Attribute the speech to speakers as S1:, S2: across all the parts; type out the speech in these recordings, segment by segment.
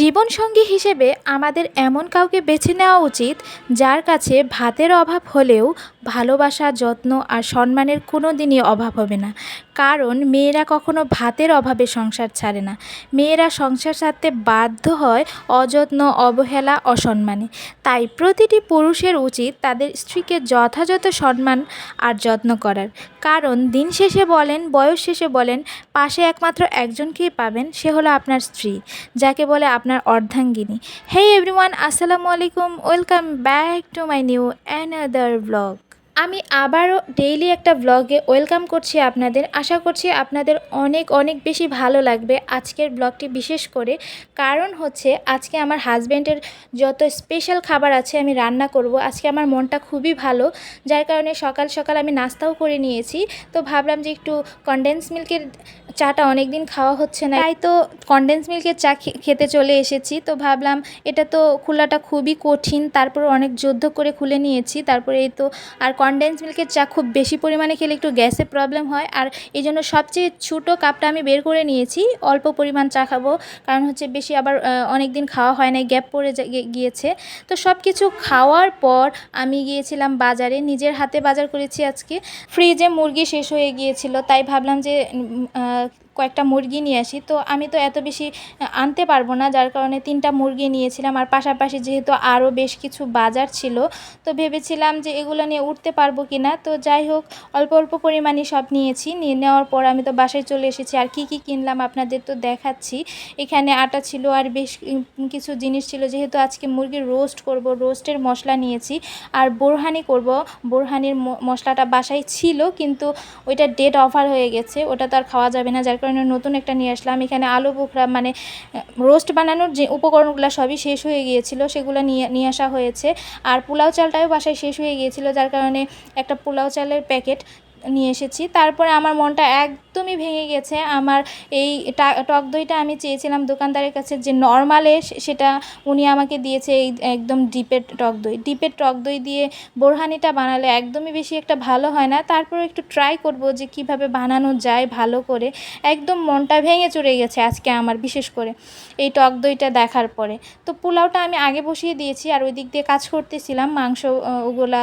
S1: জীবনসঙ্গী হিসেবে আমাদের এমন কাউকে বেছে নেওয়া উচিত যার কাছে ভাতের অভাব হলেও ভালোবাসা, যত্ন আর সম্মানের কোনো দিনই অভাব হবে না। কারণ মেয়েরা কখনো ভাতের অভাবে সংসার ছাড়ে না। মেয়েরা সংসার ছাড়তে বাধ্য হয় অযত্ন, অবহেলা, অসম্মানে। তাই প্রতিটি পুরুষের উচিত তাদের স্ত্রীকে যথাযথ সম্মান আর যত্ন করার। কারণ দিন শেষে বলেন, বয়স শেষে বলেন, পাশে একমাত্র একজনকেই পাবেন, সে হলো আপনার স্ত্রী, যাকে বলে আপনার অর্ধাঙ্গিনী। হেই এভরিওয়ান আসসালামু আলাইকুম welcome back to my new another blog আমি আবারও ডেইলি একটা ব্লগে ওয়েলকাম করছি আপনাদের। আশা করছি আপনাদের অনেক অনেক বেশি ভালো লাগবে আজকের ব্লগটি বিশেষ করে। কারণ হচ্ছে আজকে আমার হাজব্যান্ডের যত স্পেশাল খাবার আছে আমি রান্না করব। আজকে আমার মনটা খুবই ভালো, যার কারণে সকাল সকাল আমি নাস্তাও করে নিয়েছি। তো ভাবলাম যে একটু কনডেন্স মিল্কের চাটা অনেক দিন খাওয়া হচ্ছে না। তাই তো কনডেন্স মিল্কের চা খেতে চলে এসেছি। তো ভাবলাম এটা তো খোলাটা খুবই কঠিন তারপর অনেক যুদ্ধ করে খুলে নিয়েছি। তারপরে এই তো আর কনডেন্স মিল্কের চা খুব বেশি পরিমাণে খেলে একটু গ্যাসের প্রবলেম হয়। আর এই জন্য সবচেয়ে ছোটো কাপটা আমি বের করে নিয়েছি। অল্প পরিমাণ চা খাব। কারণ হচ্ছে বেশি আবার অনেক দিন খাওয়া হয় না গ্যাপ পড়ে গিয়েছে। তো সব কিছু খাওয়ার পর আমি গিয়েছিলাম বাজারে। নিজের হাতে বাজার করেছি আজকে। ফ্রিজে মুরগি শেষ হয়ে গিয়েছিল। তাই ভাবলাম যে কয়েকটা মুরগি নিয়ে আসি। তো আমি তো এত বেশি আনতে পারব না। যার কারণে তিনটা মুরগি নিয়েছিলাম। আর পাশাপাশি যেহেতু আরও বেশ কিছু বাজার ছিল, তো ভেবেছিলাম যে এগুলো নিয়ে উঠতে পারব কি না তো যাই হোক, অল্প অল্প পরিমাণে সব নিয়েছি। নিয়ে নেওয়ার পর আমি তো বাসায় চলে এসেছি। আর কি কি কিনলাম আপনাদের তো দেখাচ্ছি। এখানে আটা ছিল আর বেশ কিছু জিনিস ছিল। যেহেতু আজকে মুরগির রোস্ট করব রোস্টের মশলা নিয়েছি। আর বোরহানি করব। বোরহানির মশলাটা বাসায় ছিল, কিন্তু ওইটা ডেট অফার হয়ে গেছে। ওটা তো আর খাওয়া যাবে না। যার কারণে নতুন একটা নিয়ে আসলাম। এখানে আলু বোখরা মানে রোস্ট বানানোর যে উপকরণগুলো সবই শেষ হয়ে গিয়েছিল, সেগুলো নিয়ে নিয়ে আসা হয়েছে। আর পোলাও চালটাও বাসায় শেষ হয়ে গিয়েছিল, যার কারণে একটা পোলাও চালের প্যাকেট নিয়ে এসেছি। তারপরে আমার মনটা একদমই ভেঙে গেছে। আমার এই টক দইটা আমি চেয়েছিলাম দোকানদারের কাছে যে নর্মালে সেটা উনি আমাকে দিয়েছে এই একদম ডিপের টক দই। ডিপের টক দই দিয়ে বোরহানিটা বানালে একদমই বেশি একটা ভালো হয় না। তারপরে একটু ট্রাই করব যে কীভাবে বানানো যায় ভালো করে। একদম মনটা ভেঙে চড়ে গেছে আজকে আমার, বিশেষ করে এই টক দইটা দেখার পরে। তো পোলাওটা আমি আগে বসিয়ে দিয়েছি আর ওই দিক দিয়ে কাজ করতেছিলাম। মাংস ওগুলা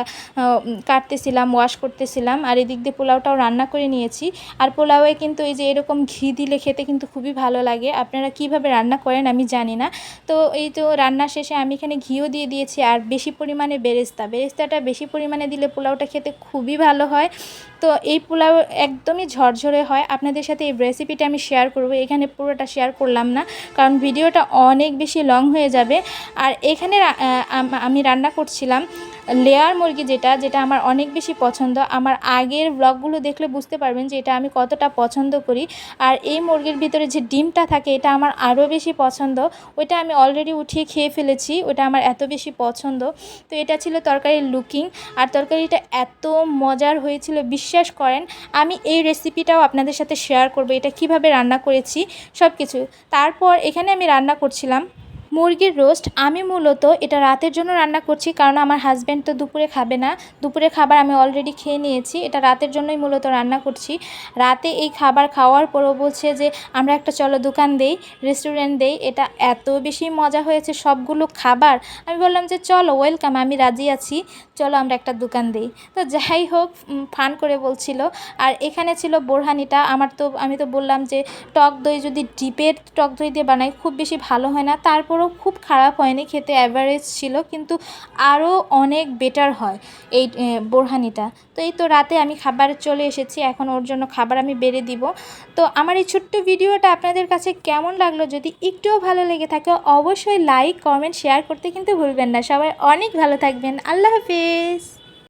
S1: কাটতেছিলাম ওয়াশ করতেছিলাম। আর এদিক দিয়ে পোলাওটাও রান্না করে নিয়েছি। আর পোলাওয়ে কিন্তু এই যে এরকম ঘি দিলে খেতে কিন্তু খুবই ভালো লাগে। আপনারা কীভাবে রান্না করেন আমি জানি না। তো এই তো রান্না শেষে আমি এখানে ঘিও দিয়ে দিয়েছি আর বেশি পরিমাণে বেরেস্তা। বেরেস্তাটা বেশি পরিমাণে দিলে পোলাওটা খেতে খুবই ভালো হয়। তো এই পোলাও একদমই ঝরঝরে হয়। আপনাদের সাথে এই রেসিপিটা আমি শেয়ার করব। এখানে পুরোটা শেয়ার করলাম না। কারণ ভিডিওটা অনেক বেশি লং হয়ে যাবে। আর এখানে আমি রান্না করছিলাম লেয়ার মুরগি যেটা যেটা আমার অনেক বেশি পছন্দ। আমার আগের ব্লগগুলো দেখলে বুঝতে পারবেন যে এটা আমি কতটা পছন্দ করি। আর এই মুরগির ভিতরে যে ডিমটা থাকে, এটা আমার আরও বেশি পছন্দ। ওইটা আমি অলরেডি উঠিয়ে খেয়ে ফেলেছি ওটা আমার এত বেশি পছন্দ। তো এটা ছিল তরকারির লুকিং আর তরকারিটা এত মজার হয়েছিল, বিশ্বাস করেন। আমি এই রেসিপিটাও আপনাদের সাথে শেয়ার করব, এটা কীভাবে রান্না করেছি সব কিছু তারপর এখানে আমি রান্না করছিলাম মুরগির রোস্ট, আমি মূলত এটা রাতের জন্য রান্না করছি কারণ আমার হাজব্যান্ড তো দুপুরে খাবে না। দুপুরে খাবার আমি অলরেডি খেয়ে নিয়েছি, এটা রাতের জন্যই মূলত রান্না করছি। রাতে এই খাবার খাওয়ার পরও বলছে যে, আমরা একটা চলো দোকান দেই রেস্টুরেন্ট দেই, এটা এত বেশি মজা হয়েছে সবগুলো খাবার। আমি বললাম যে, চলো ওয়েলকাম আমি রাজি আছি, চলো আমরা একটা দোকান দিই। তো যাই হোক ফান করে বলছিল। আর এখানে ছিল বোরহানিটা, আমার তো, আমি তো বললাম যে, টক দই যদি ডিপের টক দই দিয়ে বানাই, খুব বেশি ভালো হয় না। তারপরেও খুব খারাপ হয়নি, খেতে অ্যাভারেজ ছিল, কিন্তু আরও অনেক বেটার হয় এই বোরহানিটা। তো এই তো রাতে আমি খাবার চলে এসেছি, এখন ওর জন্য খাবার আমি বেড়ে দিব। তো আমার এই ছোট্ট ভিডিওটা আপনাদের কাছে কেমন লাগল, যদি একটুও ভালো লেগে থাকে, অবশ্যই লাইক কমেন্ট শেয়ার করতে কিন্তু ভুলবেন না। সবাই অনেক ভালো থাকবেন। আল্লাহ হাফিজ!